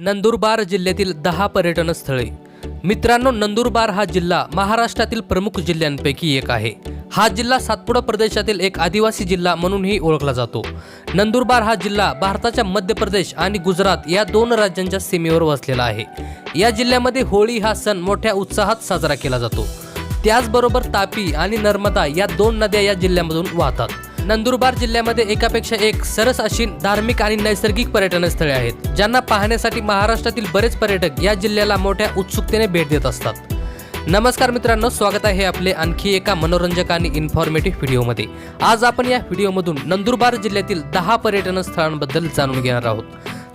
नंदुरबार जिल्ह्यातील दहा पर्यटन स्थळे. मित्रांनो नंदुरबार हा जिल्हा महाराष्ट्रातील प्रमुख जिल्ह्यांपैकी एक आहे. हा जिल्हा सातपुडा प्रदेशातील एक आदिवासी जिल्हा म्हणूनही ओळखला जातो. नंदुरबार हा जिल्हा भारताच्या मध्य प्रदेश आणि गुजरात या दोन राज्यांच्या सीमेवर वसलेला आहे. या जिल्ह्यामध्ये होळी हा सण मोठ्या उत्साहात साजरा केला जातो. त्याचबरोबर तापी आणि नर्मदा या दोन नद्या या जिल्ह्यामधून वाहतात. नंदुरबार जिल्ह्यामध्ये एकापेक्षा एक सरस अशी धार्मिक आणि नैसर्गिक पर्यटन स्थळे आहेत ज्यांना पाहण्यासाठी महाराष्ट्रातील बरेच पर्यटक या जिल्ह्याला मोठ्या उत्सुकतेने भेट देत असतात. नमस्कार मित्रांनो स्वागत आहे आपले आणखी एका मनोरंजक आणि इन्फॉर्मेटिव्ह व्हिडिओमध्ये. आज आपण या व्हिडिओमधून नंदुरबार जिल्ह्यातील दहा पर्यटन स्थळांबद्दल जाणून घेणार आहोत.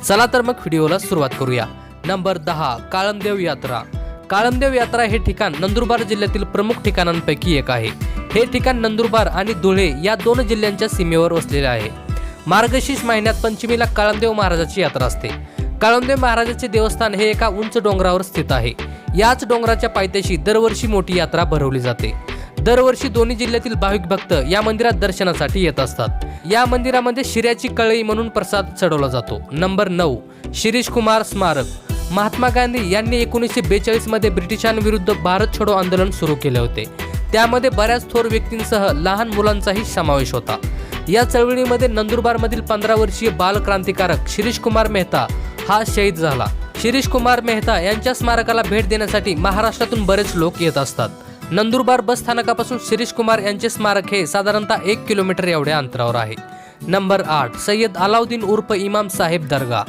चला तर मग व्हिडिओला सुरुवात करूया. नंबर दहा काळमदेव यात्रा. काळमदेव यात्रा हे ठिकाण नंदुरबार जिल्ह्यातील प्रमुख ठिकाणांपैकी एक आहे. हे ठिकाण नंदुरबार आणि धुळे या दोन जिल्ह्यांच्या सीमेवर वसलेले आहे. मार्गशीर्ष महिन्यात पंचमीला काळमदेव महाराजाची यात्रा असते. काळमदेव महाराजाचे देवस्थान हे एका उंच डोंगरावर स्थित आहे. याच डोंगराच्या पायथ्याशी दरवर्षी मोठी यात्रा भरवली जाते. दरवर्षी दोन्ही जिल्ह्यातील भाविक भक्त या मंदिरात दर्शनासाठी येत असतात. या मंदिरामध्ये शिऱ्याची कळई म्हणून प्रसाद चढवला जातो. नंबर नऊ शिरीष कुमार स्मारक. महात्मा गांधी यांनी एकोणीसशे बेचाळीसमध्ये ब्रिटिशांविरुद्ध भारत छोडो आंदोलन सुरू केले होते. त्यामध्ये बऱ्याच थोर व्यक्तींसह लहान मुलांचाही समावेश होता. या चळवळीमध्ये नंदुरबारमधील पंधरा वर्षीय बालक्रांतिकारक शिरीष कुमार मेहता हा शहीद झाला. शिरीष कुमार मेहता यांच्या स्मारकाला भेट देण्यासाठी महाराष्ट्रातून बरेच लोक येत असतात. नंदुरबार बस स्थानकापासून शिरीष कुमार यांचे स्मारक हे साधारणतः एक किलोमीटर एवढ्या अंतरावर आहे. नंबर आठ सय्यद अलाउद्दीन उर्फ इमाम साहेब दर्गा.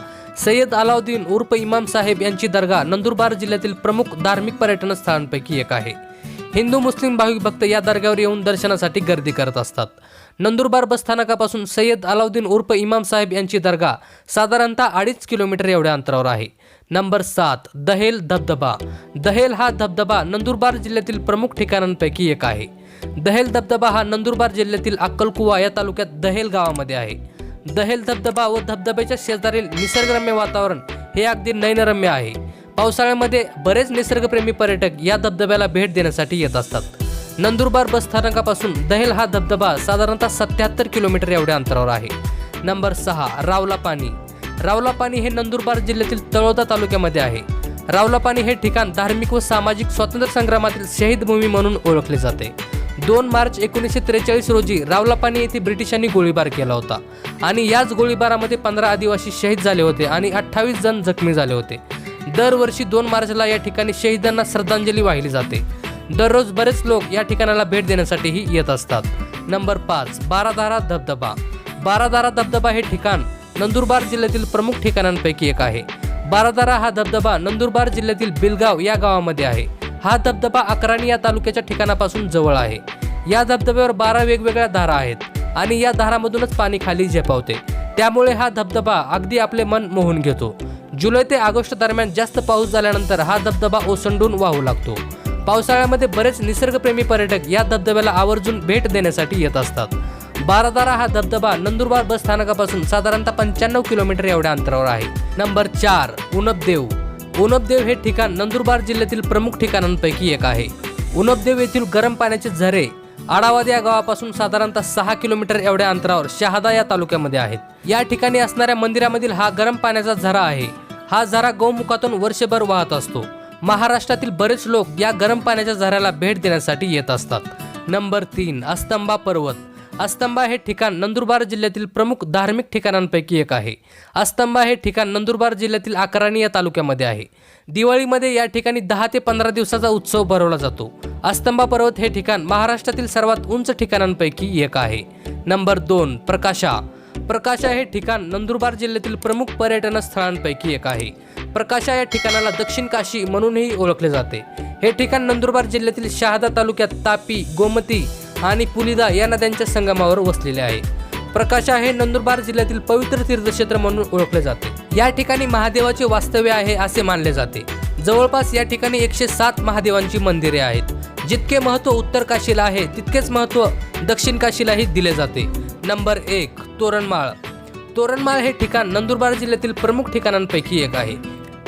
सय्यद अलाउद्दीन उर्फ इमाम साहेब यांची दर्गा नंदुरबार जिल्ह्यातील प्रमुख धार्मिक पर्यटन स्थळांपैकी एक आहे. हिंदू मुस्लिम भाविक भक्त या दर्ग्यावर येऊन दर्शनासाठी गर्दी करत असतात. नंदुरबार बसस्थानकापासून सय्यद अलाउद्दीन उर्फ इमाम साहेब यांची दर्गा साधारणतः अडीच किलोमीटर एवढ्या अंतरावर आहे. नंबर सात दहेल धबधबा. दहेल हा धबधबा नंदुरबार जिल्ह्यातील प्रमुख ठिकाणांपैकी एक आहे. दहेल धबधबा हा नंदुरबार जिल्ह्यातील अक्कलकुवा या तालुक्यात दहेल गावामध्ये आहे. दहेल धबधबा व धबधब्याच्या शेजारील निसर्गरम्य वातावरण हे अगदी नयनरम्य आहे. पावसाळ्यामध्ये बरेच निसर्गप्रेमी पर्यटक या धबधब्याला भेट देण्यासाठी येत असतात. नंदुरबार बस स्थानकापासून दहेल हा धबधबा साधारणतः सत्याहत्तर किलोमीटर एवढ्या अंतरावर आहे. नंबर सहा रावला पाणी रावला पाणी हे नंदुरबार जिल्ह्यातील तळोदा तालुक्यामध्ये आहे. रावला पाणी हे ठिकाण धार्मिक व सामाजिक स्वातंत्र्य संग्रामातील शहीद भूमी म्हणून ओळखले जाते. दोन मार्च एकोणीसशे त्रेचाळीस रोजी रावलापाणी येथे ब्रिटिशांनी गोळीबार केला होता आणि याच गोळीबारामध्ये पंधरा आदिवासी शहीद झाले होते आणि अठ्ठावीस जण जखमी झाले होते. दरवर्षी दोन मार्चला या ठिकाणी शहीदांना श्रद्धांजली वाहिली जाते. दररोज बरेच लोक या ठिकाणाला भेट देण्यासाठीही येत असतात. नंबर पाच बाराधारा धबधबा. बाराधारा धबधबा हे ठिकाण नंदुरबार जिल्ह्यातील प्रमुख ठिकाणांपैकी एक आहे. बाराधारा हा धबधबा नंदुरबार जिल्ह्यातील बिलगाव या गावामध्ये आहे. हा धबधबा अकराणी या तालुक्याच्या ठिकाणापासून जवळ आहे. या धबधब्यावर बारा वेगवेगळ्या धारा आहेत आणि या धारामधूनच पाणी खाली झेपावते. त्यामुळे हा धबधबा अगदी आपले मन मोहून घेतो. जुलै ते ऑगस्ट दरम्यान जास्त पाऊस झाल्यानंतर हा धबधबा ओसंडून वाहू लागतो. पावसाळ्यामध्ये बरेच निसर्गप्रेमी पर्यटक या धबधब्याला आवर्जून भेट देण्यासाठी येत असतात. बारादारा हा धबधबा नंदुरबार बस स्थानकापासून साधारणतः पंच्याण्णव किलोमीटर एवढ्या अंतरावर आहे. नंबर चार उनपदेव. उनपदेव हे ठिकाण नंदुरबार जिल्ह्यातील प्रमुख ठिकाणांपैकी एक आहे. उनपदेव येथील गरम पाण्याचे झरे आडावाद या गावापासून साधारणतः सहा किलोमीटर एवढ्या अंतरावर शहादा या तालुक्यामध्ये आहेत. या ठिकाणी असणाऱ्या मंदिरामधील हा गरम पाण्याचा झरा आहे. हा झरा गौमुखातून वर्षभर वाहत असतो. महाराष्ट्रातील बरेच लोक या गरम पाण्याच्या झऱ्याला भेट देण्यासाठी येत असतात. नंबर तीन अस्तंबा पर्वत. अस्तंबा हे ठिकाण नंदुरबार जिल्ह्यातील प्रमुख धार्मिक ठिकाणांपैकी एक आहे. अस्तंबा हे ठिकाण नंदुरबार जिल्ह्यातील आकाराणी या तालुक्यामध्ये आहे. दिवाळीमध्ये या ठिकाणी दहा ते पंधरा दिवसाचा उत्सव भरवला जातो. अस्तंबा पर्वत हे ठिकाण महाराष्ट्रातील सर्वात उंच ठिकाणांपैकी एक आहे. नंबर दोन प्रकाशा. प्रकाशा हे ठिकाण नंदुरबार जिल्ह्यातील प्रमुख पर्यटन स्थळांपैकी एक आहे. प्रकाशा या ठिकाणाला दक्षिण काशी म्हणूनही ओळखले जाते. हे ठिकाण नंदुरबार जिल्ह्यातील शहादा तालुक्यात तापी गोमती आणि पुलिदा या नद्यांच्या संगमावर वसलेले आहे. प्रकाशा हे नंदुरबार जिल्ह्यातील पवित्र तीर्थक्षेत्र म्हणून ओळखले जाते. या ठिकाणी महादेवाचे वास्तव्य आहे असे मानले जाते. जवळपास या ठिकाणी एकशे सात महादेवांची मंदिरे आहेत. जितके महत्त्व उत्तर काशीला आहे तितकेच महत्त्व दक्षिण काशीलाही दिले जाते. नंबर एक. तोरणमाळ. तोरणमाळ हे ठिकाण नंदुरबार जिल्ह्यातील प्रमुख ठिकाणांपैकी एक आहे.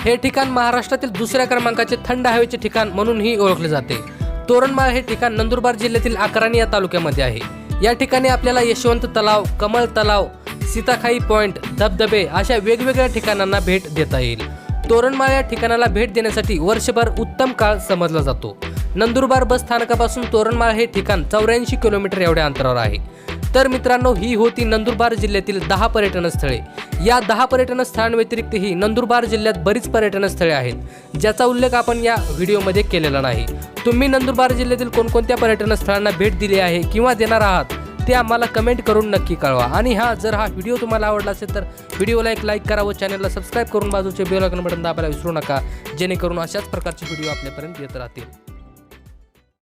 हे ठिकाण महाराष्ट्रातील दुसऱ्या क्रमांकाचे थंड हवेचे ठिकाण म्हणूनही ओळखले जाते. तोरणमाळ हे ठिकाण नंदुरबार जिल्ह्यातील अकराणी या तालुक्यामध्ये आहे. या ठिकाणी आपल्याला यशवंत तलाव कमळ तलाव सीताखाई पॉइंट धबधबे अशा वेगवेगळ्या ठिकाणांना भेट देता येईल. तोरणमाळ या ठिकाणाला भेट देण्यासाठी वर्षभर उत्तम काळ समजला जातो. नंदुरबार बस स्थानकापासून तोरणमाळ हे ठिकाण चौऱ्याऐंशी किलोमीटर एवढ्या अंतरावर आहे. तर मित्रांनो ही होती नंदुरबार जिल्ह्यातील दहा पर्यटन स्थळे. या दहा पर्यटन स्थळांव्यतिरिक्तही नंदुरबार जिल्ह्यात बरीच पर्यटन स्थळे आहेत ज्याचा उल्लेख आपण या व्हिडिओमध्ये केलेला नाही. तुम्ही नंदुरबार जिल्ह्यातील कोणकोणत्या पर्यटन स्थळांना भेट दिली आहे किंवा देणार आहात ते आम्हाला कमेंट करून नक्की कळवा. आणि हा जर हा व्हिडिओ तुम्हाला आवडला असेल तर व्हिडिओला एक लाईक करा व चॅनलला सबस्क्राईब करून बाजूचे बेल आयकॉन बटन दाबायला विसरू नका जेणेकरून अशाच प्रकारचे व्हिडिओ आपल्यापर्यंत येत राहतील.